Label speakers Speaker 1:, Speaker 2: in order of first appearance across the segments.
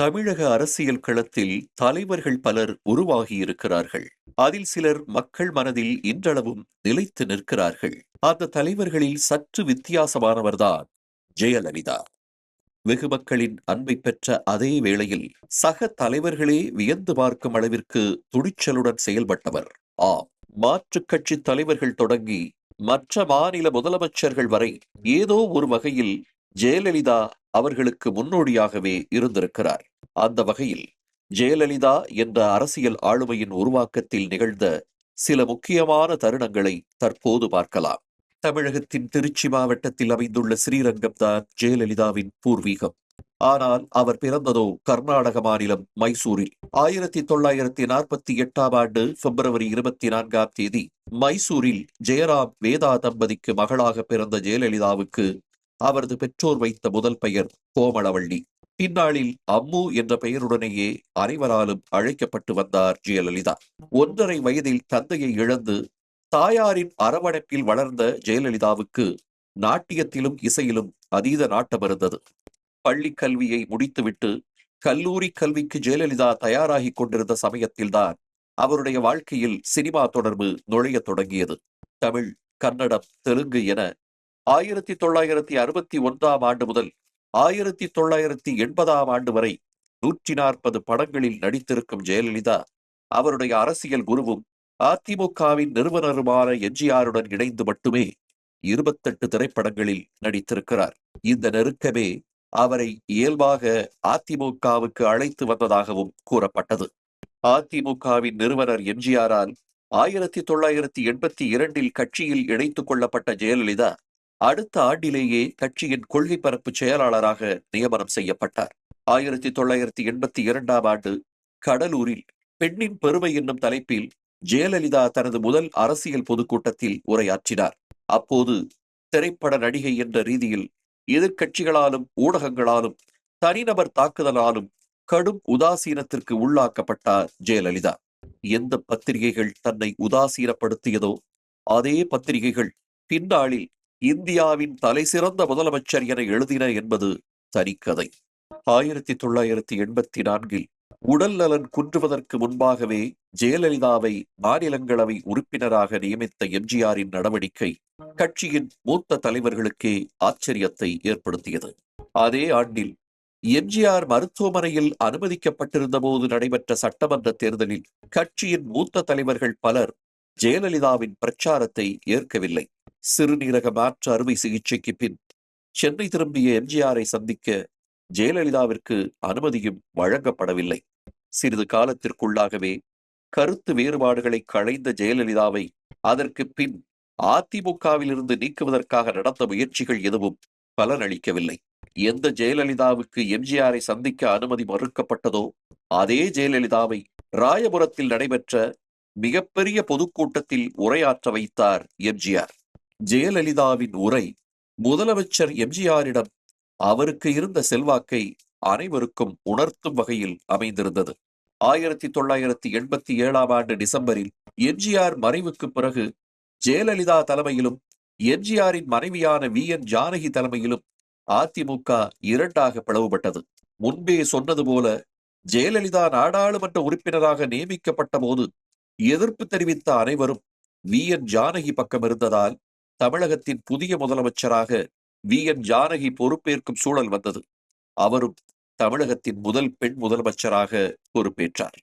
Speaker 1: தமிழக அரசியல் களத்தில் தலைவர்கள் பலர் உருவாகியிருக்கிறார்கள். அதில் சிலர் மக்கள் மனதில் இன்றளவும் நிலைத்து நிற்கிறார்கள். அந்த தலைவர்களில் சற்று வித்தியாசமானவர்தான் ஜெயலலிதா. வெகு மக்களின் அன்பை பெற்ற அதே வேளையில் சக தலைவர்களே வியந்து பார்க்கும் அளவிற்கு துணிச்சலுடன் செயல்பட்டவர். ஆம் மாற்றுக் கட்சி தலைவர்கள் தொடங்கி மற்ற மாநில முதலமைச்சர்கள் வரை ஏதோ ஒரு வகையில் ஜெயலலிதா அவர்களுக்கு முன்னோடியாகவே இருந்திருக்கிறார். அந்த வகையில் ஜெயலலிதா என்ற அரசியல் ஆளுமையின் உருவாக்கத்தில் நிகழ்ந்த சில முக்கியமான தருணங்களை தற்போது பார்க்கலாம். தமிழகத்தின் திருச்சி மாவட்டத்தில் அமைந்துள்ள ஸ்ரீரங்கம் தான் ஜெயலலிதாவின் பூர்வீகம். ஆனால் அவர் பிறந்ததோ கர்நாடக மாநிலம் மைசூரில். ஆயிரத்தி தொள்ளாயிரத்தி நாற்பத்தி எட்டாம் ஆண்டு பிப்ரவரி இருபத்தி நான்காம் தேதி மைசூரில் ஜெயராம் வேதா தம்பதிக்கு மகளாக பிறந்த ஜெயலலிதாவுக்கு அவரது பெற்றோர் வைத்த முதல் பெயர் கோமளவள்ளி. இந்நாளில் அம்மு என்ற பெயருடனேயே அனைவராலும் அழைக்கப்பட்டு வந்தார் ஜெயலலிதா. ஒன்றரை வயதில் தந்தையை இழந்து தாயாரின் அரவணைப்பில் வளர்ந்த ஜெயலலிதாவுக்கு நாட்டியத்திலும் இசையிலும் அதீத நாட்டம் இருந்தது. பள்ளி கல்வியை முடித்துவிட்டு கல்லூரி கல்விக்கு ஜெயலலிதா தயாராகி கொண்டிருந்த சமயத்தில்தான் அவருடைய வாழ்க்கையில் சினிமா தொடர்பு நுழைய தொடங்கியது. தமிழ் கன்னடம் தெலுங்கு என ஆயிரத்தி தொள்ளாயிரத்தி அறுபத்தி ஒன்றாம் ஆண்டு முதல் ஆயிரத்தி தொள்ளாயிரத்தி எண்பதாம் ஆண்டு வரை நூற்றி நாற்பது படங்களில் நடித்திருக்கும் ஜெயலலிதா அவருடைய அரசியல் குருவும் அதிமுகவின் நிறுவனருமான எம்ஜிஆருடன் இணைந்து மட்டுமே இருபத்தெட்டு திரைப்படங்களில் நடித்திருக்கிறார். இந்த நெருக்கமே அவரை இயல்பாக அதிமுகவுக்கு அழைத்து வந்ததாகவும் கூறப்பட்டது. அதிமுகவின் நிறுவனர் எம்ஜிஆரால் ஆயிரத்தி தொள்ளாயிரத்தி எண்பத்தி இரண்டில் கட்சியில் இணைத்துக் கொள்ளப்பட்ட ஜெயலலிதா அடுத்த ஆண்டிலேயே கட்சியின் கொள்கை பரப்பு செயலாளராக நியமனம் செய்யப்பட்டார். ஆயிரத்தி தொள்ளாயிரத்தி எண்பத்தி இரண்டாம் ஆண்டு கடலூரில் பெண்ணின் பெருமை என்னும் தலைப்பில் ஜெயலலிதா தனது முதல் அரசியல் பொதுக்கூட்டத்தில் உரையாற்றினார். அப்போது திரைப்பட நடிகை என்ற ரீதியில் எதிர்கட்சிகளாலும் ஊடகங்களாலும் தனிநபர் தாக்குதலாலும் கடும் உதாசீனத்திற்கு உள்ளாக்கப்பட்டார் ஜெயலலிதா. எந்த பத்திரிகைகள் தன்னை உதாசீனப்படுத்தியதோ அதே பத்திரிகைகள் பின்னாளில் இந்தியாவின் தலைசிறந்த முதலமைச்சர் என எழுதின என்பது தனிக்கதை. ஆயிரத்தி தொள்ளாயிரத்தி எண்பத்தி நான்கில் உடல் நலன் குன்றுவதற்கு முன்பாகவே ஜெயலலிதாவை மாநிலங்களவை உறுப்பினராக நியமித்த எம்ஜிஆரின் நடவடிக்கை கட்சியின் மூத்த தலைவர்களுக்கே ஆச்சரியத்தை ஏற்படுத்தியது. அதே ஆண்டில் எம்ஜிஆர் மருத்துவமனையில் அனுமதிக்கப்பட்டிருந்த போது நடைபெற்ற சட்டமன்ற தேர்தலில் கட்சியின் மூத்த தலைவர்கள் பலர் ஜெயலலிதாவின் பிரச்சாரத்தை ஏற்கவில்லை. சிறுநீரக மாற்று அறுவை சிகிச்சைக்கு பின் சென்னை திரும்பிய எம்ஜிஆரை சந்திக்க ஜெயலலிதாவிற்கு அனுமதியும் வழங்கப்படவில்லை. சிறிது காலத்திற்குள்ளாகவே கருத்து வேறுபாடுகளை களைந்த ஜெயலலிதாவை அதற்கு பின் அதிமுகவிலிருந்து நீக்குவதற்காக நடந்த முயற்சிகள் எதுவும் பலனளிக்கவில்லை. எந்த ஜெயலலிதாவுக்கு எம்ஜிஆரை சந்திக்க அனுமதி மறுக்கப்பட்டதோ அதே ஜெயலலிதாவை ராயபுரத்தில் நடைபெற்ற மிகப்பெரிய பொதுக்கூட்டத்தில் உரையாற்ற வைத்தார் எம்ஜிஆர். ஜெயலலிதாவின் உரை முதலமைச்சர் எம்ஜிஆரிடம் அவருக்கு இருந்த செல்வாக்கை அனைவருக்கும் உணர்த்தும் வகையில் அமைந்திருந்தது. ஆயிரத்தி தொள்ளாயிரத்தி எண்பத்தி ஏழாம் ஆண்டு டிசம்பரில் எம்ஜிஆர் மறைவுக்கு பிறகு ஜெயலலிதா தலைமையிலும் எம்ஜிஆரின் மனைவியான வி. என். ஜானகி தலைமையிலும் அதிமுக இரண்டாக பிளவுபட்டது. முன்பே சொன்னது போல ஜெயலலிதா நாடாளுமன்ற உறுப்பினராக நியமிக்கப்பட்ட போது எதிர்ப்பு தெரிவித்த அனைவரும் வி. என். ஜானகி பக்கம் இருந்ததால் தமிழகத்தின் புதிய முதலமைச்சராக வி. என். ஜானகி பொறுப்பேற்கும் சூழல் வந்தது. அவரும் தமிழகத்தின் முதல் பெண் முதலமைச்சராக பொறுப்பேற்றார்.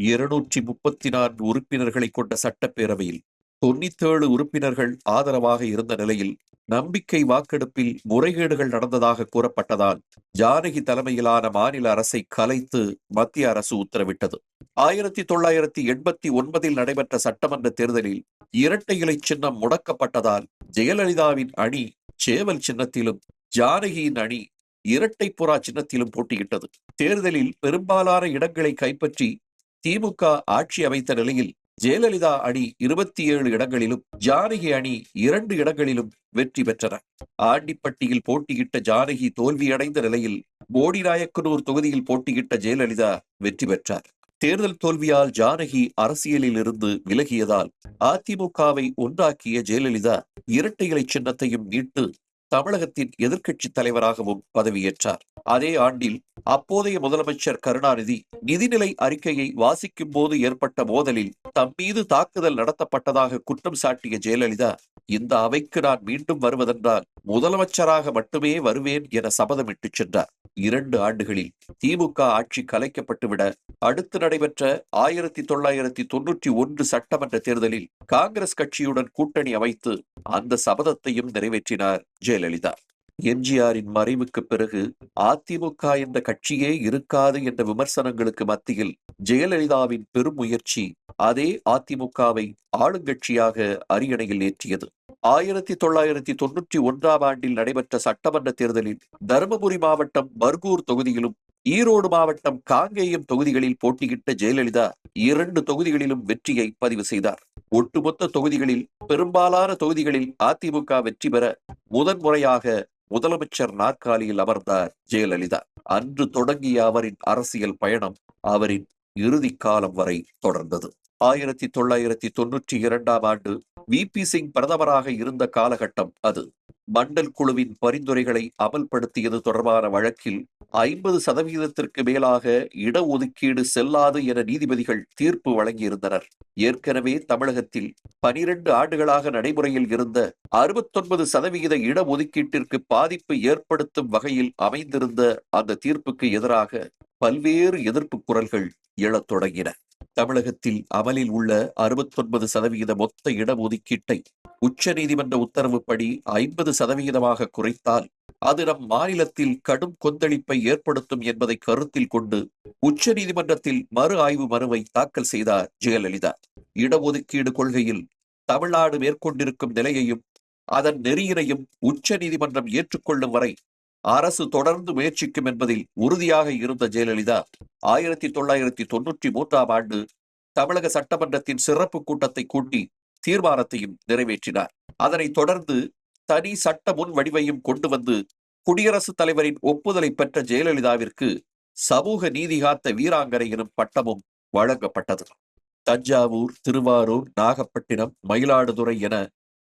Speaker 1: இருநூற்றி முப்பத்தி நான்கு உறுப்பினர்களை கொண்ட சட்டப்பேரவையில் தொண்ணூத்தேழு உறுப்பினர்கள் ஆதரவாக இருந்த நிலையில் நம்பிக்கை வாக்கெடுப்பில் முறைகேடுகள் நடந்ததாக கூறப்பட்டதால் ஜானகி தலைமையிலான மாநில அரசை கலைத்து மத்திய அரசு உத்தரவிட்டது. ஆயிரத்தி தொள்ளாயிரத்தி எண்பத்தி ஒன்பதில் நடைபெற்ற சட்டமன்ற தேர்தலில் இரட்டை இலை சின்னம் முடக்கப்பட்டதால் ஜெயலலிதாவின் அணி சேவல் சின்னத்திலும் ஜானகியின் அணி இரட்டை புறா சின்னத்திலும் போட்டியிட்டது. தேர்தலில் பெரும்பாலான இடங்களை கைப்பற்றி திமுக ஆட்சி அமைத்த நிலையில் ஜெயலலிதா அணி இருபத்தி ஏழு இடங்களிலும் ஜானகி அணி இரண்டு இடங்களிலும் வெற்றி பெற்றன. ஆண்டிப்பட்டியில் போட்டியிட்ட ஜானகி தோல்வியடைந்த நிலையில் போடிநாயக்கனூர் தொகுதியில் போட்டியிட்ட ஜெயலலிதா வெற்றி பெற்றார். தேர்தல் தோல்வியால் ஜானகி அரசியலில் இருந்து விலகியதால் அதிமுகவை ஒன்றாக்கிய ஜெயலலிதா இரட்டை இலை சின்னத்தையும் மீட்டு தமிழகத்தின் எதிர்க்கட்சி தலைவராகவும் பதவியேற்றார். அதே ஆண்டில் அப்போதைய முதலமைச்சர் கருணாநிதி நிதிநிலை அறிக்கையை வாசிக்கும் போது ஏற்பட்ட மோதலில் தம் மீது தாக்குதல் நடத்தப்பட்டதாக குற்றம் சாட்டிய ஜெயலலிதா இந்த அவைக்கு நான் மீண்டும் வருவதென்றால் முதலமைச்சராக மட்டுமே வருவேன் என சபதமிட்டு சென்றார். இரண்டு ஆண்டுகளில் திமுக ஆட்சி கலைக்கப்பட்டுவிட அடுத்து நடைபெற்ற ஆயிரத்தி தொள்ளாயிரத்தி தொன்னூற்றி ஒன்று சட்டமன்ற தேர்தலில் காங்கிரஸ் கட்சியுடன் கூட்டணி அமைத்து அந்த சபதத்தையும் நிறைவேற்றினார் ஜெயலலிதா. எம்ஜிஆரின் மறைவுக்கு பிறகு அதிமுக என்ற கட்சியே இருக்காது என்ற விமர்சனங்களுக்கு மத்தியில் ஜெயலலிதாவின் பெரும் முயற்சி அதே அதிமுகவை ஆளுங்கட்சியாக அரியணையில் ஏற்றியது. ஆயிரத்தி தொள்ளாயிரத்தி தொன்னூற்றி ஒன்றாம் ஆண்டில் நடைபெற்ற சட்டமன்ற தேர்தலில் தருமபுரி மாவட்டம் பர்கூர் தொகுதியிலும் ஈரோடு மாவட்டம் காங்கேயம் தொகுதிகளில் போட்டியிட்ட ஜெயலலிதா இரண்டு தொகுதிகளிலும் வெற்றியை பதிவு செய்தார். ஒட்டுமொத்த தொகுதிகளில் பெரும்பாலான தொகுதிகளில் அதிமுக வெற்றி பெற முதன்முறையாக முதலமைச்சர் நாற்காலியில் அமர்ந்தார் ஜெயலலிதா. அன்று தொடங்கிய அவரின் அரசியல் பயணம் அவரின் இறுதி காலம் வரை தொடர்ந்தது. ஆயிரத்தி தொள்ளாயிரத்தி தொன்னூற்றி இரண்டாம் ஆண்டு வி பி சிங் பிரதமராக இருந்த காலகட்டம் அது. மண்டல் குழுவின் பரிந்துரைகளை அமல்படுத்தியது தொடர்பான வழக்கில் ஐம்பது சதவீதத்திற்கு மேலாக இடஒதுக்கீடு செல்லாது என நீதிபதிகள் தீர்ப்பு வழங்கியிருந்தனர். ஏற்கனவே தமிழகத்தில் பனிரெண்டு ஆண்டுகளாக நடைமுறையில் இருந்த அறுபத்தொன்பது சதவிகித இடஒதுக்கீட்டிற்கு பாதிப்பு ஏற்படுத்தும் வகையில் அமைந்திருந்த அந்த தீர்ப்புக்கு எதிராக பல்வேறு எதிர்ப்பு குரல்கள் எழத் தொடங்கின. தமிழகத்தில் அமலில் உள்ள அறுபத்தொன்பது சதவிகித மொத்த இடஒதுக்கீட்டை உச்ச நீதிமன்ற உத்தரவுப்படி ஐம்பது சதவிகிதமாக குறைத்தால் அது நம் மாநிலத்தில் கடும் கொந்தளிப்பை ஏற்படுத்தும் என்பதை கருத்தில் கொண்டு உச்ச நீதிமன்றத்தில் மறு ஆய்வு மனுவை தாக்கல் செய்தார் ஜெயலலிதா. இடஒதுக்கீடு கொள்கையில் தமிழ்நாடு மேற்கொண்டிருக்கும் நிலையையும் அதன் நெறியினையும் உச்ச நீதிமன்றம் ஏற்றுக்கொள்ளும் வரை அரசு தொடர்ந்து முயற்சிக்கும் என்பதில் உறுதியாக இருந்த ஜெயலலிதா ஆயிரத்தி தொள்ளாயிரத்தி தொன்னூற்றி மூன்றாம் ஆண்டு தமிழக சட்டமன்றத்தின் சிறப்பு கூட்டத்தை கூட்டி தீர்மானத்தையும் நிறைவேற்றினார். அதனைத் தொடர்ந்து தனி சட்ட முன் வடிவையும் கொண்டு வந்து குடியரசுத் தலைவரின் ஒப்புதலை பெற்ற ஜெயலலிதாவிற்கு சமூக நீதி காத்த வீராங்கனை எனும் பட்டமும் வழங்கப்பட்டது. தஞ்சாவூர் திருவாரூர் நாகப்பட்டினம் மயிலாடுதுறை என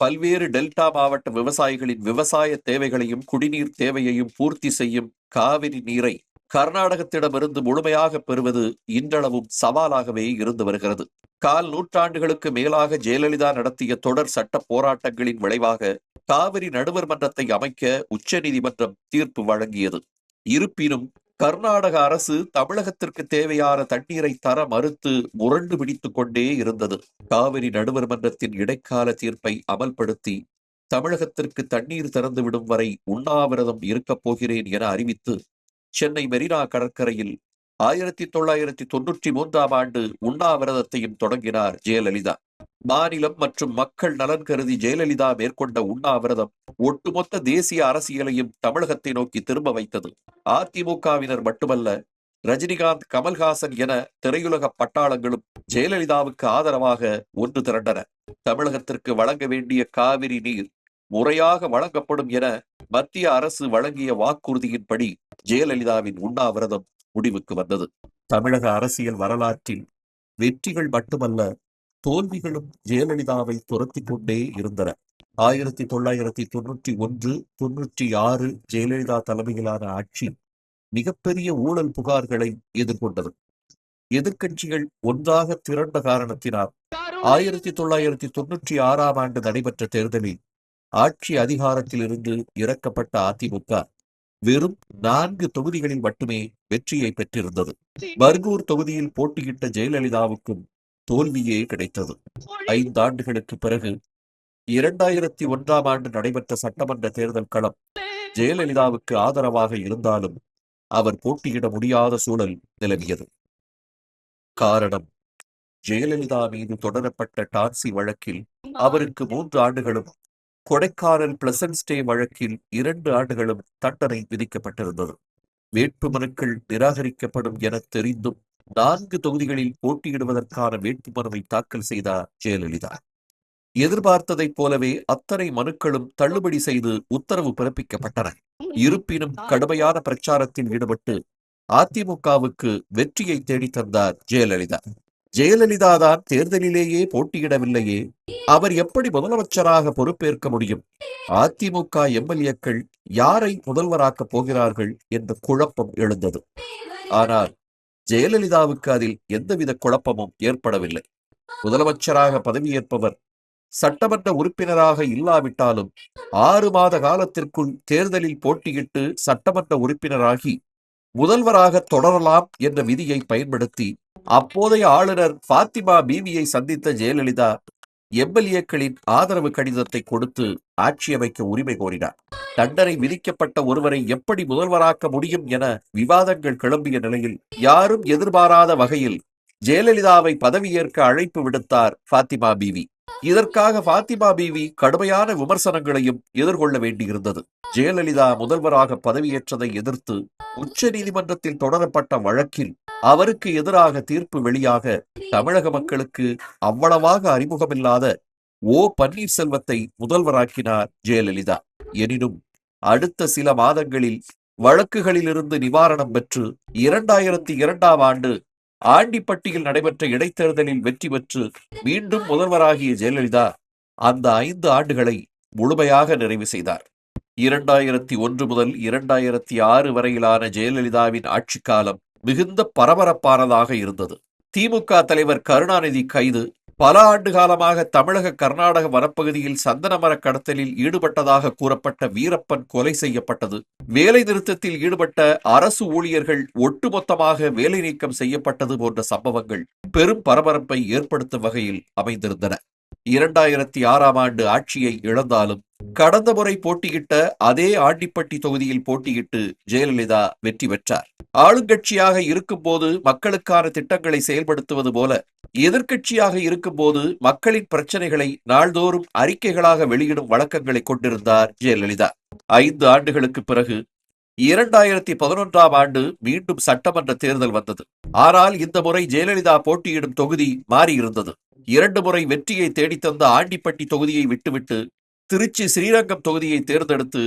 Speaker 1: பல்வேறு டெல்டா மாவட்ட விவசாயிகளின் விவசாய தேவைகளையும் குடிநீர் தேவையையும் பூர்த்தி செய்யும் காவிரி நீரை கர்நாடகத்திடமிருந்து முழுமையாக பெறுவது இன்றளவும் சவாலாகவே இருந்து வருகிறது. கால் நூற்றாண்டுகளுக்கு மேலாக ஜெயலலிதா நடத்திய தொடர் சட்ட போராட்டங்களின் விளைவாக காவிரி நடுவர் மன்றத்தை அமைக்க உச்சநீதிமன்றம் தீர்ப்பு வழங்கியது. இருப்பினும் கர்நாடக அரசு தமிழகத்திற்கு தேவையான தண்ணீரை தர மறுத்து முரண்டு பிடித்துக் கொண்டே இருந்தது. காவிரி நடுவர் மன்றத்தின் இடைக்கால தீர்ப்பை அமல்படுத்தி தமிழகத்திற்கு தண்ணீர் திறந்துவிடும் வரை உண்ணாவிரதம் இருக்கப் போகிறேன் என அறிவித்து சென்னை மெரினா கடற்கரையில் ஆயிரத்தி தொள்ளாயிரத்தி தொன்னூற்றி மூன்றாம் ஆண்டு உண்ணாவிரதத்தையும் தொடங்கினார் ஜெயலலிதா. மாநிலம் மற்றும் மக்கள் நலன் கருதி ஜெயலலிதா மேற்கொண்ட உண்ணாவிரதம் ஒட்டுமொத்த தேசிய அரசியலையும் தமிழகத்தை நோக்கி திரும்ப வைத்தது. அதிமுகவினர் மட்டுமல்ல ரஜினிகாந்த் கமல்ஹாசன் என திரையுலக பட்டாளங்களும் ஜெயலலிதாவுக்கு ஆதரவாக ஒன்று திரண்டன. தமிழகத்திற்கு வழங்க வேண்டிய காவிரி நீர் முறையாக வழங்கப்படும் என மத்திய அரசு வழங்கிய வாக்குறுதியின்படி ஜெயலலிதாவின் உண்ணாவிரதம் முடிவுக்கு வந்தது. தமிழக அரசியல் வரலாற்றில் வெற்றிகள் மட்டுமல்ல தோல்விகளும் ஜெயலலிதாவை துரத்தி கொண்டே இருந்தன. ஆயிரத்தி தொள்ளாயிரத்தி தொன்னூற்றி ஒன்று தொன்னூற்றி ஆறு ஜெயலலிதா தலைமையிலான ஆட்சி மிகப்பெரிய ஊழல் புகார்களை எதிர்கொண்டது. எதிர்கட்சிகள் ஒன்றாக திரண்ட காரணத்தினால் ஆயிரத்தி தொள்ளாயிரத்தி தொன்னூற்றி ஆறாம் ஆண்டு நடைபெற்ற தேர்தலில் ஆட்சி அதிகாரத்தில் இருந்து இறக்கப்பட்ட அதிமுக வெறும் நான்கு தொகுதிகளில் மட்டுமே வெற்றியை பெற்றிருந்தது. பர்கூர் தொகுதியில் போட்டியிட்ட ஜெயலலிதாவுக்கும் தோல்வியே கிடைத்தது. ஐந்தாண்டுகளுக்கு பிறகு இரண்டாயிரத்தி ஒன்றாம் ஆண்டு நடைபெற்ற சட்டமன்ற தேர்தல் களம் ஜெயலலிதாவுக்கு ஆதரவாக இருந்தாலும் அவர் போட்டியிட முடியாத சூழல் நிலவியது. காரணம் ஜெயலலிதா மீது தொடரப்பட்ட டான்சி வழக்கில் அவருக்கு மூன்று ஆண்டுகளும் கொடைக்கானல் பிளசன்ட் ஸ்டே வழக்கில் இரண்டு ஆண்டுகளும் தண்டனை விதிக்கப்பட்டிருந்தது. வேட்புமனுக்கள் நிராகரிக்கப்படும் என தெரிந்தும் நான்கு தொகுதிகளில் போட்டியிடுவதற்கான வேட்புமனுவை தாக்கல் செய்தார் ஜெயலலிதா. எதிர்பார்த்ததைப் போலவே அத்தனை மனுக்களும் தள்ளுபடி செய்து உத்தரவு பிறப்பிக்கப்பட்டன. இருப்பினும் கடுமையான பிரச்சாரத்தில் ஈடுபட்டு அதிமுகவுக்கு வெற்றியை தேடித் தந்தார் ஜெயலலிதா. ஜெயலலிதா தான் தேர்தலிலேயே போட்டியிடவில்லையே அவர் எப்படி முதலமைச்சராக பொறுப்பேற்க முடியும்? அதிமுக எம்எல்ஏக்கள் யாரை முதல்வராக்கப் போகிறார்கள் என்ற குழப்பம் எழுந்தது. ஆனால் ஜெயலலிதாவுக்கு அதில் எந்தவித குழப்பமும் ஏற்படவில்லை. முதலமைச்சராக பதவியேற்பவர் சட்டமன்ற உறுப்பினராக இல்லாவிட்டாலும் ஆறு மாத காலத்திற்குள் தேர்தலில் போட்டியிட்டு சட்டமன்ற உறுப்பினராகி முதல்வராக தொடரலாம் என்ற விதியை பயன்படுத்தி அப்போதைய ஆளுநர் பாத்திமா பீவியை சந்தித்த ஜெயலலிதா எம்எல்ஏக்களின் ஆதரவு கடிதத்தை கொடுத்து ஆட்சி அமைக்க உரிமை கோரினார். தண்டனை விதிக்கப்பட்ட ஒருவரை எப்படி முதல்வராக்க முடியும் என விவாதங்கள் கிளம்பிய நிலையில் யாரும் எதிர்பாராத வகையில் ஜெயலலிதாவை பதவியேற்க அழைப்பு விடுத்தார் பாத்திமா பீவி. இதற்காக பாத்திமா பீவி கடுமையான விமர்சனங்களையும் எதிர்கொள்ள வேண்டியிருந்தது. ஜெயலலிதா முதல்வராக பதவியேற்றதை எதிர்த்து உச்ச நீதிமன்றத்தில் தொடரப்பட்ட வழக்கில் அவருக்கு எதிராக தீர்ப்பு வெளியாக தமிழக மக்களுக்கு அவ்வளவாக அறிமுகமில்லாத ஓ பன்னீர்செல்வத்தை முதல்வராக்கினார் ஜெயலலிதா. எனினும் அடுத்த சில மாதங்களில் வழக்குகளிலிருந்து நிவாரணம் பெற்று இரண்டாயிரத்தி இரண்டாம் ஆண்டு ஆண்டிப்பட்டியில் நடைபெற்ற இடைத்தேர்தலில் வெற்றி பெற்று மீண்டும் முதல்வராகிய ஜெயலலிதா அந்த ஐந்து ஆண்டுகளை முழுமையாக நிறைவு செய்தார். இரண்டாயிரத்தி ஒன்று முதல் இரண்டாயிரத்தி ஆறு வரையிலான ஜெயலலிதாவின் ஆட்சி காலம் மிகுந்த பரபரப்பானதாக இருந்தது. திமுக தலைவர் கருணாநிதி கைது பல ஆண்டு காலமாக தமிழக கர்நாடக வனப்பகுதியில் சந்தன மர கடத்தலில் ஈடுபட்டதாக கூறப்பட்ட வீரப்பன் கொலை செய்யப்பட்டது. வேலை நிறுத்தத்தில் ஈடுபட்ட அரசு ஊழியர்கள் ஒட்டுமொத்தமாக வேலை நீக்கம் செய்யப்பட்டது போன்ற சம்பவங்கள் பெரும் பரபரப்பை ஏற்படுத்தும் வகையில் அமைந்திருந்தன. இரண்டாயிரத்தி ஆறாம் ஆண்டு ஆட்சியை இழந்தாலும் கடந்த முறை போட்டியிட்ட அதே ஆண்டிப்பட்டி தொகுதியில் போட்டியிட்டு ஜெயலலிதா வெற்றி பெற்றார். ஆளுங்கட்சியாக இருக்கும்போது மக்களுக்கான திட்டங்களை செயல்படுத்துவது போல எதிர்க்கட்சியாக இருக்கும்போது மக்களின் பிரச்சனைகளை நாள்தோறும் அறிக்கைகளாக வெளியிடும் வழக்கங்களை கொண்டிருந்தார் ஜெயலலிதா. ஐந்து ஆண்டுகளுக்கு பிறகு இரண்டாயிரத்தி பதினொன்றாம் ஆண்டு மீண்டும் சட்டமன்ற தேர்தல் வந்தது. ஆனால் இந்த முறை ஜெயலலிதா போட்டியிடும் தொகுதி மாறியிருந்தது. இரண்டு முறை வெற்றியை தேடித்தந்த ஆண்டிப்பட்டி தொகுதியை விட்டுவிட்டு திருச்சி ஸ்ரீரங்கம் தொகுதியை தேர்ந்தெடுத்து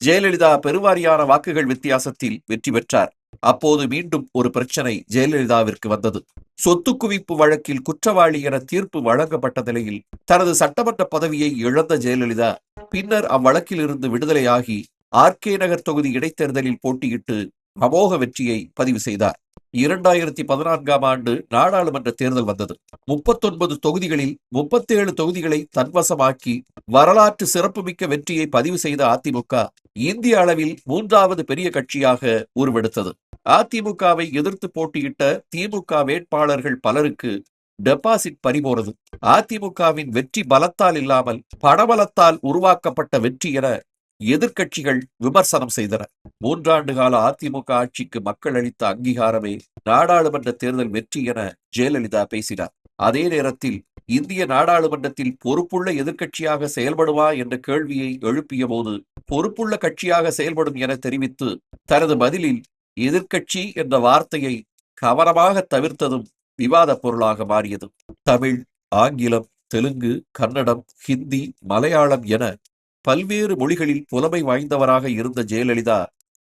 Speaker 1: ஜெயலலிதா பெருவாரியான வாக்குகள் வித்தியாசத்தில் வெற்றி பெற்றார். அப்போது மீண்டும் ஒரு பிரச்சனை ஜெயலலிதாவிற்கு வந்தது. சொத்து குவிப்பு வழக்கில் குற்றவாளி என தீர்ப்பு வழங்கப்பட்ட நிலையில் தனது சட்டமன்ற பதவியை இழந்த ஜெயலலிதா பின்னர் அவ்வழக்கில் இருந்து விடுதலையாகி ஆர்கே நகர் தொகுதி இடைத்தேர்தலில் போட்டியிட்டு அமோக வெற்றியை பதிவு செய்தார். இரண்டாயிரத்தி பதினான்காம் ஆண்டு நாடாளுமன்ற தேர்தல் வந்தது. முப்பத்தொன்பது தொகுதிகளில் முப்பத்தேழு தொகுதிகளை தன்வசமாக்கி வரலாற்று சிறப்புமிக்க வெற்றியை பதிவு செய்த அதிமுக இந்திய அளவில் மூன்றாவது பெரிய கட்சியாக உருவெடுத்தது. அதிமுகவை எதிர்த்து போட்டியிட்ட திமுக வேட்பாளர்கள் பலருக்கு டெபாசிட் பறிபோனது அதிமுகவின் வெற்றி பலத்தால் இல்லாமல் பணபலத்தால் உருவாக்கப்பட்ட வெற்றி என எதிர்கட்சிகள் விமர்சனம் செய்தன. மூன்றாண்டு கால அதிமுக ஆட்சிக்கு மக்கள் அளித்த அங்கீகாரமே நாடாளுமன்ற தேர்தல் வெற்றி என ஜெயலலிதா பேசினார். அதே நேரத்தில் இந்திய நாடாளுமன்றத்தில் பொறுப்புள்ள எதிர்கட்சியாக செயல்படுவா என்ற கேள்வியை எழுப்பிய போது பொறுப்புள்ள கட்சியாக செயல்படும் என தெரிவித்து தனது பதிலில் எதிர்கட்சி என்ற வார்த்தையை கவனமாக தவிர்த்ததும் விவாத பொருளாக மாறியது. தமிழ் ஆங்கிலம் தெலுங்கு கன்னடம் ஹிந்தி மலையாளம் என பல்வேறு மொழிகளில் புலமை வாய்ந்தவராக இருந்த ஜெயலலிதா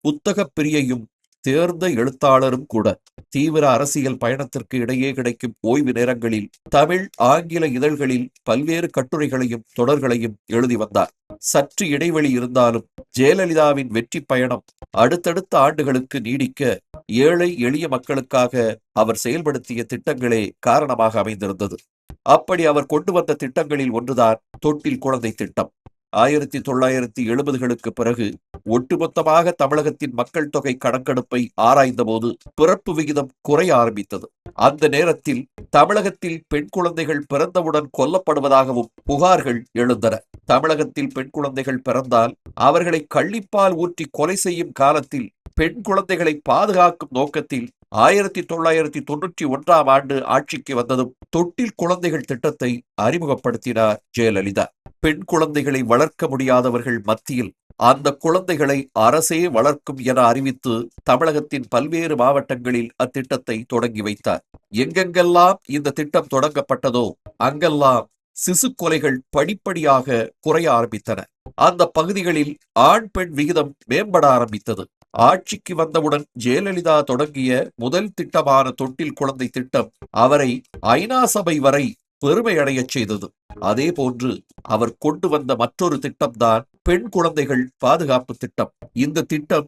Speaker 1: புத்தகப் பிரியையும் தேர்ந்த எழுத்தாளரும் கூட தீவிர அரசியல் பயணத்திற்கு இடையே கிடைக்கும் ஓய்வு நேரங்களில் தமிழ் ஆங்கில இதழ்களில் பல்வேறு கட்டுரைகளையும் தொடர்களையும் எழுதி வந்தார். சற்று இடைவெளி இருந்தாலும் ஜெயலலிதாவின் வெற்றி பயணம் அடுத்தடுத்த ஆண்டுகளுக்கு நீடிக்க ஏழை எளிய மக்களுக்காக அவர் செயல்படுத்திய திட்டங்களே காரணமாக அமைந்திருந்தது. அப்படி அவர் கொண்டு வந்த திட்டங்களில் ஒன்றுதான் தொட்டில் குழந்தை திட்டம். ஆயிரத்தி தொள்ளாயிரத்தி எழுபதுகளுக்கு பிறகு ஒட்டுமொத்தமாக தமிழகத்தின் மக்கள் தொகை கணக்கெடுப்பை ஆராய்ந்தபோது பிறப்பு விகிதம் குறைய ஆரம்பித்தது. அந்த நேரத்தில் தமிழகத்தில் பெண் குழந்தைகள் பிறந்தவுடன் கொல்லப்படுவதாகவும் புகார்கள் எழுந்தன. தமிழகத்தில் பெண் குழந்தைகள் பிறந்தால் அவர்களை கள்ளிப்பால் ஊற்றி கொலை செய்யும் காலத்தில் பெண் குழந்தைகளை பாதுகாக்கும் நோக்கத்தில் ஆயிரத்தி தொள்ளாயிரத்தி தொன்னூற்றி ஒன்றாம் ஆண்டு ஆட்சிக்கு வந்ததும் தொட்டில் குழந்தைகள் திட்டத்தை அறிமுகப்படுத்தினார் ஜெயலலிதா பெண் குழந்தைகளை வளர்க்க முடியாதவர்கள் மத்தியில் அந்த குழந்தைகளை அரசே வளர்க்கும் என அறிவித்து தமிழகத்தின் பல்வேறு மாவட்டங்களில் அத்திட்டத்தை தொடங்கி வைத்தார். எங்கெங்கெல்லாம் இந்த திட்டம் தொடங்கப்பட்டதோ அங்கெல்லாம் சிசு கொலைகள் படிப்படியாக குறைய ஆரம்பித்தன. அந்த பகுதிகளில் ஆண் பெண் விகிதம் மேம்பட ஆரம்பித்தது. ஆட்சிக்கு வந்தவுடன் ஜெயலலிதா தொடங்கிய முதல் திட்டமான தொட்டில் குழந்தை திட்டம் அவரை ஐநா சபை வரை பெருமை அடையச் செய்தது. அதே போன்று அவர் கொண்டு வந்த மற்றொரு திட்டம்தான் பெண் குழந்தைகள் பாதுகாப்பு திட்டம். இந்த திட்டம்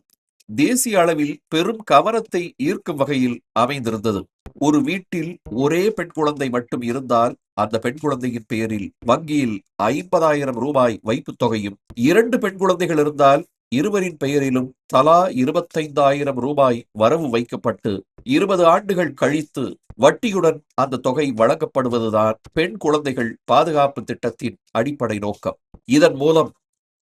Speaker 1: தேசிய அளவில் பெரும் கவனத்தை ஈர்க்கும் வகையில் அமைந்திருந்தது. ஒரு வீட்டில் ஒரே பெண் குழந்தை மட்டும் இருந்தால் அந்த பெண் குழந்தையின் பெயரில் வங்கியில் ஐம்பதாயிரம் ரூபாய் வைப்புத் தொகையும் இரண்டு பெண் குழந்தைகள் இருந்தால் இருவரின் பெயரிலும் தலா இருபத்தைந்தாயிரம் ரூபாய் வரவு வைக்கப்பட்டு இருபது ஆண்டுகள் கழித்து வட்டியுடன் அந்த தொகை வழங்கப்படுவதுதான் பெண் குழந்தைகள் பாதுகாப்பு திட்டத்தின் அடிப்படை நோக்கம். இதன் மூலம்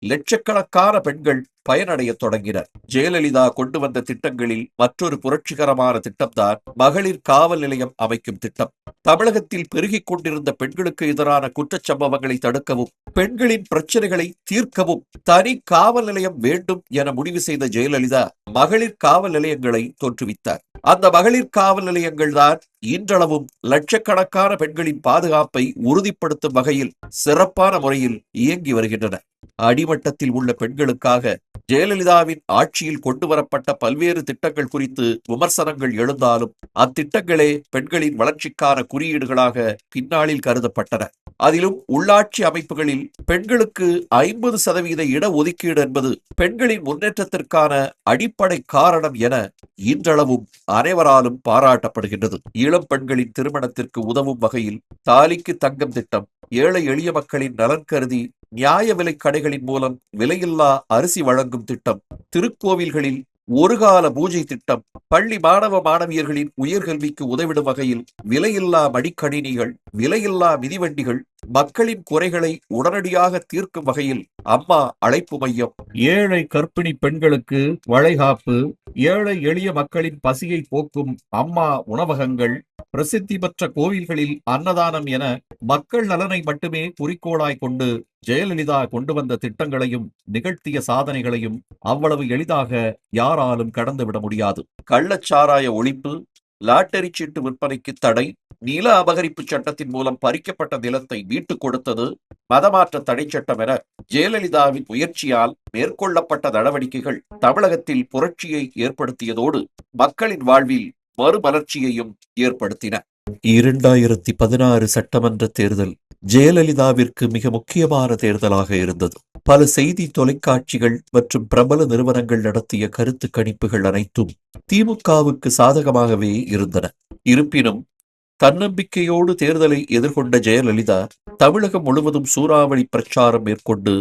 Speaker 1: லட்சக்கணக்கான பெண்கள் பயனடைய தொடங்கினர். ஜெயலலிதா கொண்டு வந்த திட்டங்களில் மற்றொரு புரட்சிகரமான திட்டம்தான் மகளிர் காவல் நிலையம் அமைக்கும் திட்டம். தமிழகத்தில் பெருகிக் கொண்டிருந்த பெண்களுக்கு எதிரான குற்றச்சம்பவங்களை தடுக்கவும் பெண்களின் பிரச்சனைகளை தீர்க்கவும் தனி காவல் நிலையம் வேண்டும் என முடிவு செய்த ஜெயலலிதா மகளிர் காவல் நிலையங்களை தோற்றுவித்தார். அந்த மகளிர் காவல் நிலையங்கள் தான் இன்றளவும் லட்சக்கணக்கான பெண்களின் பாதுகாப்பை உறுதிப்படுத்தும் வகையில் சிறப்பான முறையில் இயங்கி வருகின்றன. அடிமட்டத்தில் உள்ள பெண்களுக்காக ஜெயலலிதாவின் ஆட்சியில் கொண்டு வரப்பட்ட பல்வேறு திட்டங்கள் குறித்து விமர்சனங்கள் எழுந்தாலும் அத்திட்டங்களே பெண்களின் வளர்ச்சிக்கான குறியீடுகளாக பின்னாளில் கருதப்பட்டன. அதிலும் உள்ளாட்சி அமைப்புகளில் பெண்களுக்கு ஐம்பது சதவீத இட ஒதுக்கீடு என்பது பெண்களின் முன்னேற்றத்திற்கான அடிப்படை காரணம் என இன்றளவும் அனைவராலும் பாராட்டப்படுகின்றது. இளம் பெண்களின் திருமணத்திற்கு உதவும் வகையில் தாலிக்கு தங்கம் திட்டம் ஏழை எளிய மக்களின் நலன் கருதி நியாய விலை கடைகளின் மூலம் விலையில்லா அரிசி வழங்கும் திட்டம் திருக்கோவில்களில் ஒரு கால பூஜை திட்டம் பள்ளி மாணவ மாணவியர்களின் உயர்கல்விக்கு உதவிடும் வகையில் விலையில்லா மடிக்கணினிகள் விலையில்லா மிதிவண்டிகள் மக்களின் குறைகளை உடனடியாக தீர்க்கும் வகையில் அம்மா அழைப்பு மையம். ஏழை கர்ப்பிணி பெண்களுக்கு வளைகாப்பு ஏழை எளிய மக்களின் பசியை போக்கும் அம்மா உணவகங்கள் பிரசித்தி பெற்ற கோவில்களில் அன்னதானம் என மக்கள் நலனை மட்டுமே குறிக்கோளாய் கொண்டு ஜெயலலிதா கொண்டு வந்த திட்டங்களையும் நிகழ்த்திய சாதனைகளையும் அவ்வளவு எளிதாக யாராலும் கடந்துவிட முடியாது. கள்ளச்சாராய ஒழிப்பு லாட்டரி சீட்டு விற்பனைக்கு தடை நில அபகரிப்பு சட்டத்தின் மூலம் பறிக்கப்பட்ட நிலத்தை மீட்டுக் கொடுத்தது மதமாற்ற தடை சட்டம் என ஜெயலலிதாவின் முயற்சியால் மேற்கொள்ளப்பட்ட நடவடிக்கைகள் தமிழகத்தில் புரட்சியை ஏற்படுத்தியதோடு மக்களின் வாழ்வில் மறுமலர்ச்சியையும் ஏற்படுத்தின. இரண்டாயிரத்தி பதினாறு சட்டமன்ற தேர்தல் ஜெயலலிதாவிற்கு மிக முக்கியமான தேர்தலாக இருந்தது. பல செய்தி தொலைக்காட்சிகள் மற்றும் பிரபல நிறுவனங்கள் நடத்திய கருத்து கணிப்புகள் அனைத்தும் திமுகவுக்கு சாதகமாகவே இருந்தன. இருப்பினும் தன்னம்பிக்கையோடு தேர்தலை எதிர்கொண்ட ஜெயலலிதா தமிழகம் முழுவதும் சூறாவளி பிரச்சாரம் மேற்கொண்டு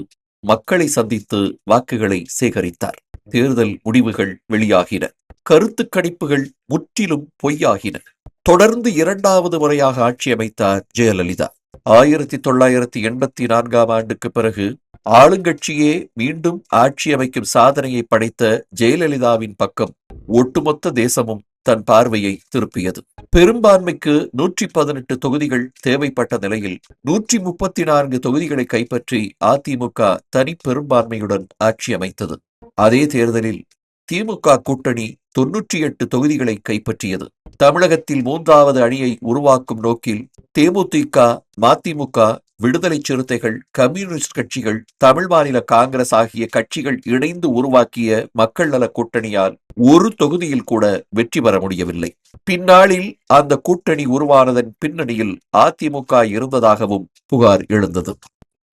Speaker 1: மக்களை சந்தித்து வாக்குகளை சேகரித்தார். தேர்தல் முடிவுகள் வெளியாகின. கருத்து கணிப்புகள் முற்றிலும் பொய்யாகின. தொடர்ந்து இரண்டாவது முறையாக ஆட்சி அமைத்தார் ஜெயலலிதா. ஆயிரத்தி தொள்ளாயிரத்தி எண்பத்தி நான்காம் ஆண்டுக்கு பிறகு ஆளுங்கட்சியே மீண்டும் ஆட்சி அமைக்கும் சாதனையை படைத்த ஜெயலலிதாவின் பக்கம் ஒட்டுமொத்த தேசமும் தன் பார்வையை திருப்பியது. பெரும்பான்மைக்கு நூற்றி பதினெட்டு தொகுதிகள் தேவைப்பட்ட நிலையில் நூற்றி முப்பத்தி நான்கு தொகுதிகளை கைப்பற்றி அதிமுக தனி பெரும்பான்மையுடன் ஆட்சி அமைத்தது. அதே தேர்தலில் திமுக கூட்டணி தொன்னூற்றி எட்டு தொகுதிகளை கைப்பற்றியது. தமிழகத்தில் மூன்றாவது அணியை உருவாக்கும் நோக்கில் தேமுதிக மதிமுக விடுதலை சிறுத்தைகள் கம்யூனிஸ்ட் கட்சிகள் தமிழ் மாநில காங்கிரஸ் ஆகிய கட்சிகள் இணைந்து உருவாக்கிய மக்கள் நல கூட்டணியால் ஒரு தொகுதியில் கூட வெற்றி பெற முடியவில்லை. பின்னாளில் அந்த கூட்டணி உருவானதன் பின்னணியில் அதிமுக இருந்ததாகவும் புகார் எழுந்தது.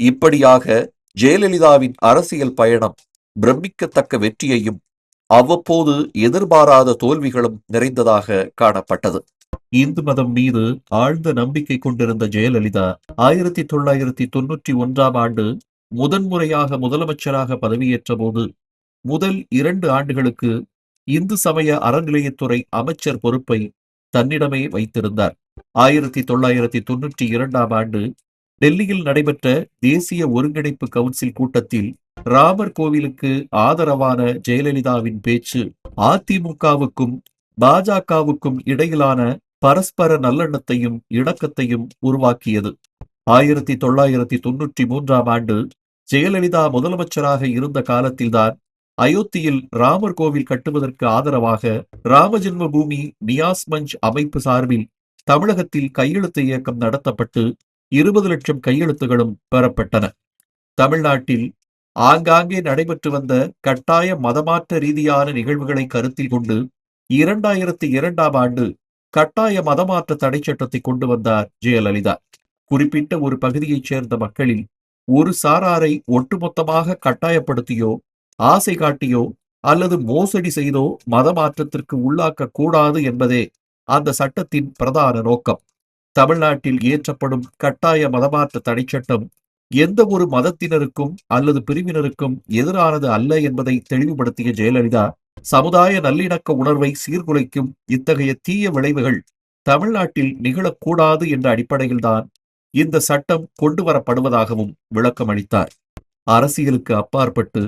Speaker 1: இப்படியாக ஜெயலலிதாவின் அரசியல் பயணம் பிரமிக்கத்தக்க வெற்றியையும் அவ்வப்போது எதிர்பாராத தோல்விகளும் நிறைந்ததாக காணப்பட்டது. இந்து மதம் மீது ஆழ்ந்த நம்பிக்கை கொண்டிருந்த ஜெயலலிதா ஆயிரத்தி தொள்ளாயிரத்தி தொன்னூற்றி ஒன்றாம் ஆண்டு முதன்முறையாக முதலமைச்சராக பதவியேற்ற போது முதல் இரண்டு ஆண்டுகளுக்கு இந்து சமய அறநிலையத்துறை அமைச்சர் பொறுப்பை தன்னிடமே வைத்திருந்தார். ஆயிரத்தி தொள்ளாயிரத்தி தொன்னூற்றி இரண்டாம் ஆண்டு டெல்லியில் நடைபெற்ற தேசிய ஒருங்கிணைப்பு கவுன்சில் கூட்டத்தில் ராமர் கோவிலுக்கு ஆதரவான ஜெயலலிதாவின் பேச்சு அதிமுகவுக்கும் பாஜகவுக்கும் இடையிலான பரஸ்பர நல்லெண்ணத்தையும் இணக்கத்தையும் உருவாக்கியது. ஆயிரத்தி தொள்ளாயிரத்தி தொன்னூற்றி மூன்றாம் ஆண்டு ஜெயலலிதா முதலமைச்சராக இருந்த காலத்தில்தான் அயோத்தியில் ராமர் கோவில் கட்டுவதற்கு ஆதரவாக ராமஜென்ம பூமி நியாஸ் மஞ்ச் அமைப்பு சார்பில் தமிழகத்தில் கையெழுத்து இயக்கம் நடத்தப்பட்டு இருபது லட்சம் கையெழுத்துகளும் பெறப்பட்டன. தமிழ்நாட்டில் ஆங்காங்கே நடைபெற்று வந்த கட்டாய மதமாற்ற ரீதியான நிகழ்வுகளை கருத்தில் கொண்டு இரண்டாயிரத்தி இரண்டாம் ஆண்டு கட்டாய மதமாற்ற தடை சட்டத்தை கொண்டு வந்தார் ஜெயலலிதா குறிப்பிட்ட ஒரு பகுதியைச் சேர்ந்த மக்களில் ஒரு சாராரை ஒட்டுமொத்தமாக கட்டாயப்படுத்தியோ ஆசை காட்டியோ அல்லது மோசடி செய்தோ மதமாற்றத்திற்கு உள்ளாக்க கூடாது என்பதே அந்த சட்டத்தின் பிரதான நோக்கம். தமிழ்நாட்டில் இயற்றப்படும் கட்டாய மதமாற்ற தடை சட்டம் எந்த ஒரு மதத்தினருக்கும் அல்லது பிரிவினருக்கும் எதிரானது அல்ல என்பதை தெளிவுபடுத்திய ஜெயலலிதா சமுதாய நல்லிணக்க உணர்வை சீர்குலைக்கும் இத்தகைய தீய விளைவுகள் தமிழ்நாட்டில் நிகழக்கூடாது என்ற அடிப்படையில்தான் இந்த சட்டம் கொண்டு வரப்படுவதாகவும் விளக்கம் அளித்தார் அரசியலுக்கு அப்பாற்பட்டு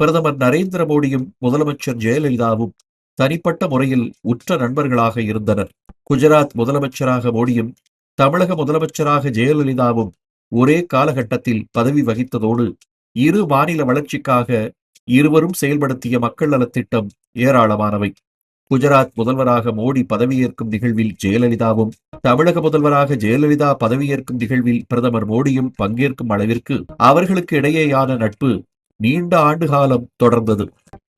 Speaker 1: பிரதமர் நரேந்திர மோடியும் முதலமைச்சர் ஜெயலலிதாவும் தனிப்பட்ட முறையில் உற்ற நண்பர்களாக இருந்தனர். குஜராத் முதலமைச்சராக மோடியும் தமிழக முதலமைச்சராக ஜெயலலிதாவும் ஒரே காலகட்டத்தில் பதவி வகித்ததோடு இரு மாநில வளர்ச்சிக்காக இருவரும் செயல்படுத்திய மக்கள் நலத்திட்டம் ஏராளமானவை. குஜராத் முதல்வராக மோடி பதவியேற்கும் நிகழ்வில் ஜெயலலிதாவும் தமிழக முதல்வராக ஜெயலலிதா பதவியேற்கும் நிகழ்வில் பிரதமர் மோடியும் பங்கேற்கும் அளவிற்கு அவர்களுக்கு இடையேயான நட்பு நீண்ட ஆண்டு காலம் தொடர்ந்தது.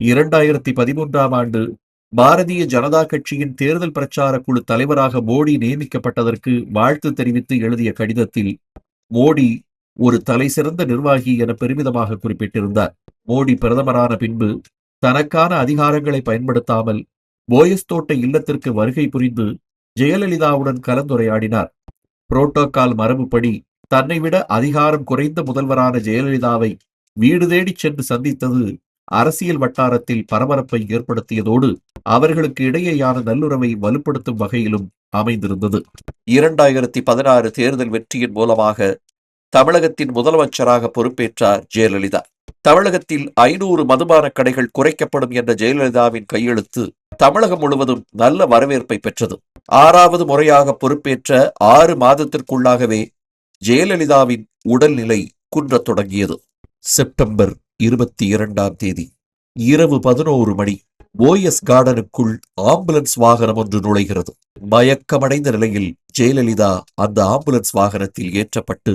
Speaker 1: இரண்டாயிரத்தி பதிமூன்றாம் ஆண்டு பாரதிய ஜனதா கட்சியின் தேர்தல் பிரச்சார குழு தலைவராக மோடி நியமிக்கப்பட்டதற்கு வாழ்த்து தெரிவித்து எழுதிய கடிதத்தில் மோடி ஒரு தலை சிறந்த நிர்வாகி என பெருமிதமாக குறிப்பிட்டிருந்தார். மோடி பிரதமரான பின்பு தனக்கான அதிகாரங்களை பயன்படுத்தாமல் போயஸ் தோட்ட இல்லத்திற்கு வருகை புரிந்து ஜெயலலிதாவுடன் கலந்துரையாடினார். புரோட்டோகால் மரபுப்படி தன்னை விட அதிகாரம் குறைந்த முதல்வரான ஜெயலலிதாவை வீடு தேடிச் சென்று சந்தித்தது அரசியல் வட்டாரத்தில் பரபரப்பை ஏற்படுத்தியதோடு அவர்களுக்கு இடையேயான நல்லுறவை வலுப்படுத்தும் வகையிலும் அமைந்திருந்தது. இரண்டாயிரத்தி பதினாறு தேர்தல் வெற்றியின் மூலமாக தமிழகத்தின் முதலமைச்சராக பொறுப்பேற்றார் ஜெயலலிதா. தமிழகத்தில் ஐநூறு மதுபான கடைகள் குறைக்கப்படும் என்ற ஜெயலலிதாவின் கையெழுத்து தமிழகம் முழுவதும் நல்ல வரவேற்பை பெற்றது. ஆறாவது முறையாக பொறுப்பேற்ற ஆறு மாதத்திற்குள்ளாகவே ஜெயலலிதாவின் உடல்நிலை குன்றத் தொடங்கியது. செப்டம்பர் இருபத்தி இரண்டாம் தேதி இரவு பதினோரு மணி ஓஎஸ் கார்டனுக்குள் ஆம்புலன்ஸ் வாகனம் ஒன்று நுழைகிறது. மயக்கமடைந்த நிலையில் ஜெயலலிதா அந்த ஆம்புலன்ஸ் வாகனத்தில் ஏற்றப்பட்டு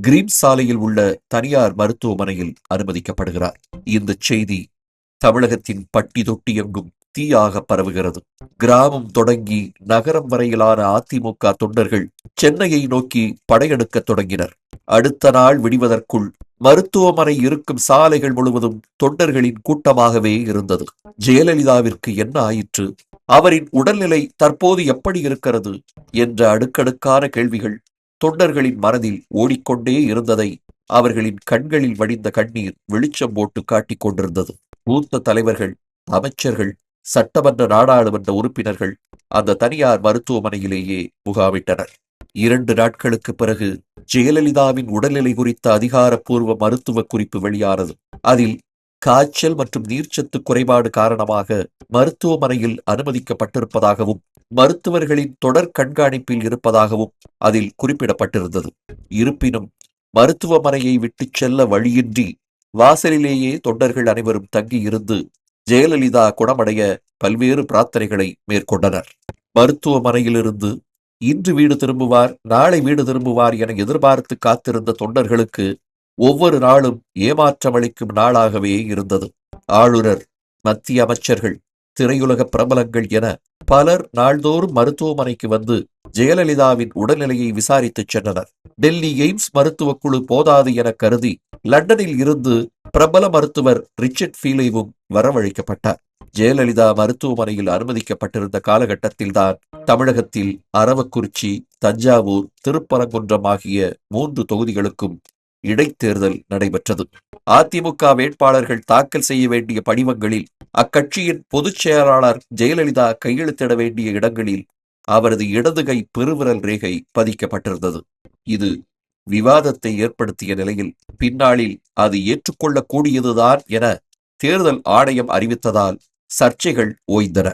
Speaker 1: கிரீன் சாலையில் உள்ள தனியார் மருத்துவமனையில் அனுமதிக்கப்படுகிறார். இந்த செய்தி தமிழகத்தின் பட்டி தொட்டி எங்கும் தீயாக பரவுகிறது. கிராமம் தொடங்கி நகரம் வரையிலான அதிமுக தொண்டர்கள் சென்னையை நோக்கி படையெடுக்கத் தொடங்கினர். அடுத்த நாள் விடிவதற்குள் மருத்துவமனை இருக்கும் சாலைகள் முழுவதும் தொண்டர்களின் கூட்டமாகவே இருந்தது. ஜெயலலிதாவிற்கு என்ன ஆயிற்று? அவரின் உடல்நிலை தற்போது எப்படி இருக்கிறது? என்ற அடுக்கடுக்கான கேள்விகள் தொண்டர்களின் மனதில் ஓடிக்கொண்டே இருந்ததை அவர்களின் கண்களில் வடிந்த கண்ணீர் வெளிச்சம் போட்டு காட்டிக் கொண்டிருந்தது. மூத்த தலைவர்கள் அமைச்சர்கள் சட்டமன்ற நாடாளுமன்ற உறுப்பினர்கள் அந்த தனியார் மருத்துவமனையிலேயே முகாமிட்டனர். இரண்டு நாட்களுக்கு பிறகு ஜெயலலிதாவின் உடல்நிலை குறித்த அதிகாரப்பூர்வ மருத்துவ குறிப்பு வெளியானது. அதில் காய்ச்சல் மற்றும் நீர்ச்சத்து குறைபாடு காரணமாக மருத்துவமனையில் அனுமதிக்கப்பட்டிருப்பதாகவும் மருத்துவர்களின் தொடர் கண்காணிப்பில் இருப்பதாகவும் அதில் குறிப்பிடப்பட்டிருந்தது. இருப்பினும் மருத்துவமனையை விட்டுச் செல்ல வழியின்றி வாசலிலேயே தொண்டர்கள் அனைவரும் தங்கியிருந்து ஜெயலலிதா குணமடைய பல்வேறு பிரார்த்தனைகளை மேற்கொண்டனர். மருத்துவமனையிலிருந்து இன்று வீடு திரும்புவார் நாளை வீடு திரும்புவார் என எதிர்பார்த்து காத்திருந்த தொண்டர்களுக்கு ஒவ்வொரு நாளும் ஏமாற்றமளிக்கும் நாளாகவே இருந்தது. ஆளுநர் மத்திய அமைச்சர்கள் திரையுலக பிரபலங்கள் என பலர் நாள்தோறும் மருத்துவமனைக்கு வந்து ஜெயலலிதாவின் உடல்நிலையை விசாரித்துச் சென்றனர். டெல்லி எய்ம்ஸ் மருத்துவக் குழு போதாது என கருதி லண்டனில் இருந்து பிரபல மருத்துவர் ரிச்சர்ட் ஃபீலேவும் வரவழைக்கப்பட்டார். ஜெயலலிதா மருத்துவமனையில் அனுமதிக்கப்பட்டிருந்த காலகட்டத்தில்தான் தமிழகத்தில் அரவக்குறிச்சி தஞ்சாவூர் திருப்பரங்குன்றம் ஆகிய மூன்று தொகுதிகளுக்கும் இடைத்தேர்தல் நடைபெற்றது. அதிமுக வேட்பாளர்கள் தாக்கல் செய்ய வேண்டிய படிவங்களில் அக்கட்சியின் பொதுச் செயலாளர் ஜெயலலிதா கையெழுத்திட வேண்டிய இடங்களில் அவரது இடது கை பெருவிரல் ரேகை பதிக்கப்பட்டிருந்தது. இது விவாதத்தை ஏற்படுத்திய நிலையில் பின்னாளில் அது ஏற்றுக்கொள்ளக்கூடியதுதான் என தேர்தல் ஆணையம் அறிவித்ததால் சர்ச்சைகள் ஓய்ந்தன.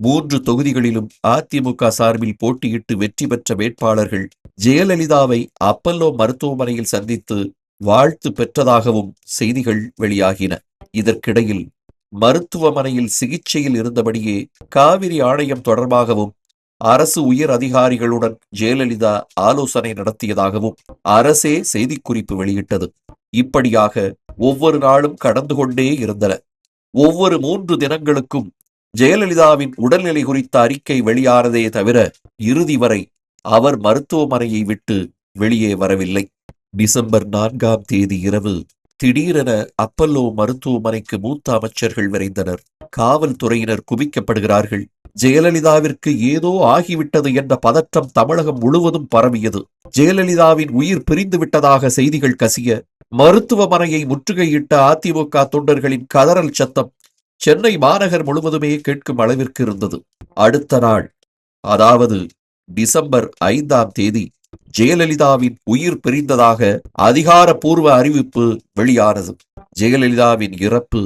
Speaker 1: மூன்று தொகுதிகளிலும் அதிமுக சார்பில் போட்டியிட்டு வெற்றி பெற்ற வேட்பாளர்கள் ஜெயலலிதாவை அப்பல்லோ மருத்துவமனையில் சந்தித்து வாழ்த்து பெற்றதாகவும் செய்திகள் வெளியாகின. இதற்கிடையில் மருத்துவமனையில் சிகிச்சையில் இருந்தபடியே காவிரி ஆணையம் தொடர்பாகவும் அரசு உயர் அதிகாரிகளுடன் ஜெயலலிதா ஆலோசனை நடத்தியதாகவும் அரசே செய்திக்குறிப்பு வெளியிட்டது. இப்படியாக ஒவ்வொரு நாளும் கடந்து கொண்டே இருந்தன. ஒவ்வொரு மூன்று தினங்களுக்கும் ஜெயலலிதாவின் உடல்நிலை குறித்த அறிக்கை வெளியானதே தவிர இறுதி வரை அவர் மருத்துவமனையை விட்டு வெளியே வரவில்லை. டிசம்பர் நான்காம் தேதி இரவு திடீரென அப்பல்லோ மருத்துவமனைக்கு மூத்த அமைச்சர்கள் விரைந்தனர். காவல்துறையினர் குவிக்கப்படுகிறார்கள். ஜெயலலிதாவிற்கு ஏதோ ஆகிவிட்டது என்ற பதற்றம் தமிழகம் முழுவதும் பரவியது. ஜெயலலிதாவின் உயிர் பிரிந்து விட்டதாக செய்திகள் கசிய மருத்துவமனையை முற்றுகையிட்ட அதிமுக தொண்டர்களின் கதறல் சத்தம் சென்னை மாநகர் முழுவதுமே கேட்கும் அளவிற்கு இருந்தது. அடுத்த நாள் அதாவது டிசம்பர் ஐந்தாம் தேதி ஜெயலலிதாவின் உயிர் பிரிந்ததாக அதிகாரப்பூர்வ அறிவிப்பு வெளியானது. ஜெயலலிதாவின் இறப்பு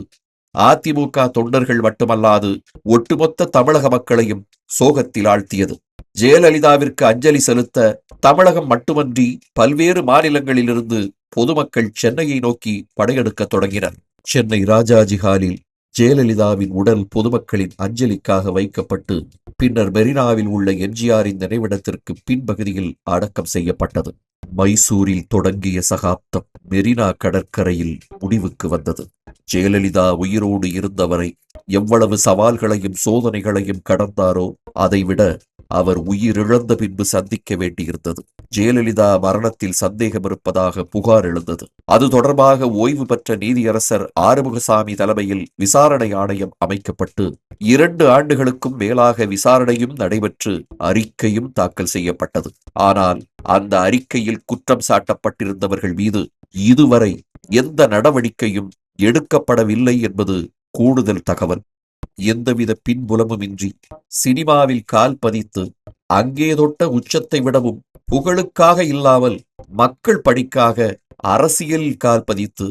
Speaker 1: அதிமுக தொண்டர்கள் மட்டுமல்லாது ஒட்டுமொத்த தமிழக மக்களையும் சோகத்தில் ஆழ்த்தியது. ஜெயலலிதாவிற்கு அஞ்சலி செலுத்த தமிழகம் மட்டுமன்றி பல்வேறு மாநிலங்களிலிருந்து பொதுமக்கள் சென்னையை நோக்கி படையெடுக்க தொடங்கினர். சென்னை ராஜாஜி ஹாலில் ஜெயலலிதாவின் உடல் பொதுமக்களின் அஞ்சலிக்காக வைக்கப்பட்டு பின்னர் மெரினாவில் உள்ள எம்ஜிஆரின் நினைவிடத்திற்கு பின்பகுதியில் அடக்கம் செய்யப்பட்டது. மைசூரில் தொடங்கிய சகாப்தம் மெரினா கடற்கரையில் முடிவுக்கு வந்தது. ஜெயலலிதா உயிரோடு இருந்தவரை எவ்வளவு சவால்களையும் சோதனைகளையும் கடந்தாரோ அதைவிட அவர் உயிரிழந்த பின்பு சந்திக்க வேண்டியிருந்தது. ஜெயலலிதா மரணத்தில் சந்தேகம் இருப்பதாக புகார் எழுந்தது. அது தொடர்பாக ஓய்வு பெற்ற நீதியரசர் ஆறுமுகசாமி தலைமையில் விசாரணை ஆணையம் அமைக்கப்பட்டு இரண்டு ஆண்டுகளுக்கும் மேலாக விசாரணையும் நடைபெற்று அறிக்கையும் தாக்கல் செய்யப்பட்டது. ஆனால் அந்த அறிக்கையில் குற்றம் சாட்டப்பட்டிருந்தவர்கள் மீது இதுவரை எந்த நடவடிக்கையும் எடுக்கப்படவில்லை என்பது கூடுதல் தகவல். எந்தவித பின்புலமுமின்றி சினிமாவில் கால் பதித்து அங்கே தொட்ட உச்சத்தை விடவும் புகழுக்காக இல்லாமல் மக்கள் பணிக்காக அரசியலில் கால் பதித்து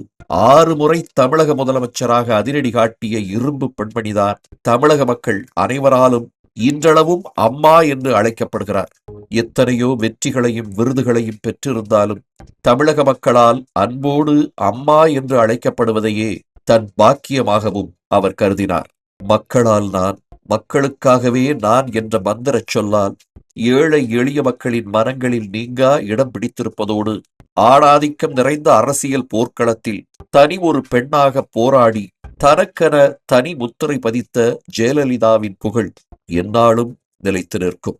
Speaker 1: ஆறு முறை தமிழக முதலமைச்சராக அதிரடி காட்டிய இரும்பு பெண்மணிதான் தமிழக மக்கள் அனைவராலும் இன்றளவும் அம்மா என்று அழைக்கப்படுகிறார். எத்தனையோ வெற்றிகளையும் விருதுகளையும் பெற்றிருந்தாலும் தமிழக மக்களால் அன்போடு அம்மா என்று அழைக்கப்படுவதையே தன் பாக்கியமாகவும் அவர் கருதினார். மக்களால் நான் மக்களுக்காகவே நான் என்ற மந்திரச் சொல்லால் ஏழை எளிய மக்களின் மனங்களில் நீங்கா இடம் பிடித்திருப்பதோடு ஆணாதிக்கம் நிறைந்த அரசியல் போர்க்களத்தில் தனி ஒரு பெண்ணாக போராடி தனக்கென தனி முத்திரை பதித்த ஜெயலலிதாவின் புகழ் எந்நாளும் நிலைத்து நிற்கும்.